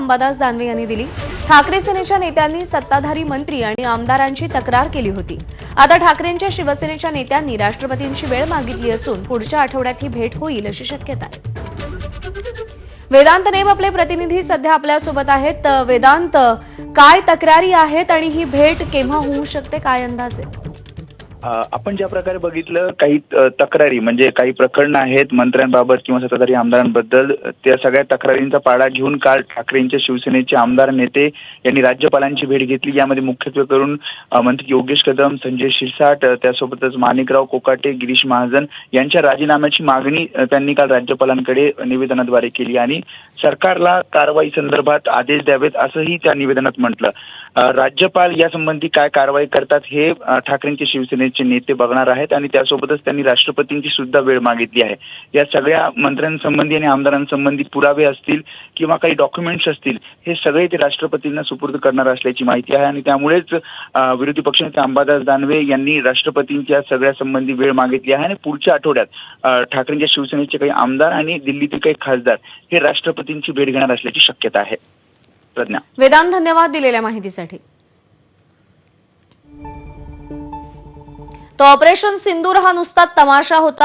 अंबादास दानवे यांनी दिली. ठाकरे सेनेच्या नेत्यांनी सत्ताधारी मंत्री आणि आमदारांची तक्रार केली होती. आता ठाकरेंच्या शिवसेनेच्या नेत्यांनी राष्ट्रपतींची वेळ मागितली असून पुढच्या आठवड्यात ही भेट होईल अशी शक्यता आहे. वेदांत नेम आपले प्रतिनिधी सध्या आपल्यासोबत आहेत. वेदांत काय तक्रारी आहेत आणि ही भेट केव्हा होऊ शकते? काय अंदाज आहे? आपण ज्या प्रकारे बघितलं काही तक्रारी म्हणजे काही प्रकरणं आहेत मंत्र्यांबाबत किंवा सत्ताधारी आमदारांबद्दल त्या सगळ्या तक्रारींचा पाडा घेऊन काल ठाकरेंच्या शिवसेनेचे आमदार नेते यांनी राज्यपालांची भेट घेतली. यामध्ये मुख्यत्वे करून मंत्री योगेश कदम संजय शिरसाट त्यासोबतच माणिकराव कोकाटे गिरीश महाजन यांच्या राजीनाम्याची मागणी त्यांनी काल राज्यपालांकडे निवेदनाद्वारे केली आणि सरकारला कारवाई संदर्भात आदेश द्यावेत असंही त्या निवेदनात म्हटलं. राज्यपाल यासंबंधी काय कारवाई करतात हे ठाकरेंचे शिवसेने संघटनेचे नेते बघणार आहेत आणि त्यासोबतच त्यांनी राष्ट्रपतींची सुद्धा वेळ मागितली आहे. या सगळ्या मंत्र्यांसंबंधी आणि आमदारांसंबंधी पुरावे असतील किंवा काही डॉक्युमेंट्स असतील हे सगळे ते राष्ट्रपतींना सुपूर्द करणार असल्याची माहिती आहे आणि त्यामुळेच विरोधी पक्षनेते अंबादास दानवे यांनी राष्ट्रपतींच्या सगळ्या संबंधी वेळ मागितली आहे आणि पुढच्या आठवड्यात ठाकरेंच्या शिवसेनेचे काही आमदार आणि दिल्लीतील काही खासदार हे राष्ट्रपतींची भेट घेणार असल्याची शक्यता आहे. प्रज्ञा. वेदांत धन्यवाद दिलेल्या माहितीसाठी. तो ऑपरेशन सिंदूर हा नुसता तमाशा होता.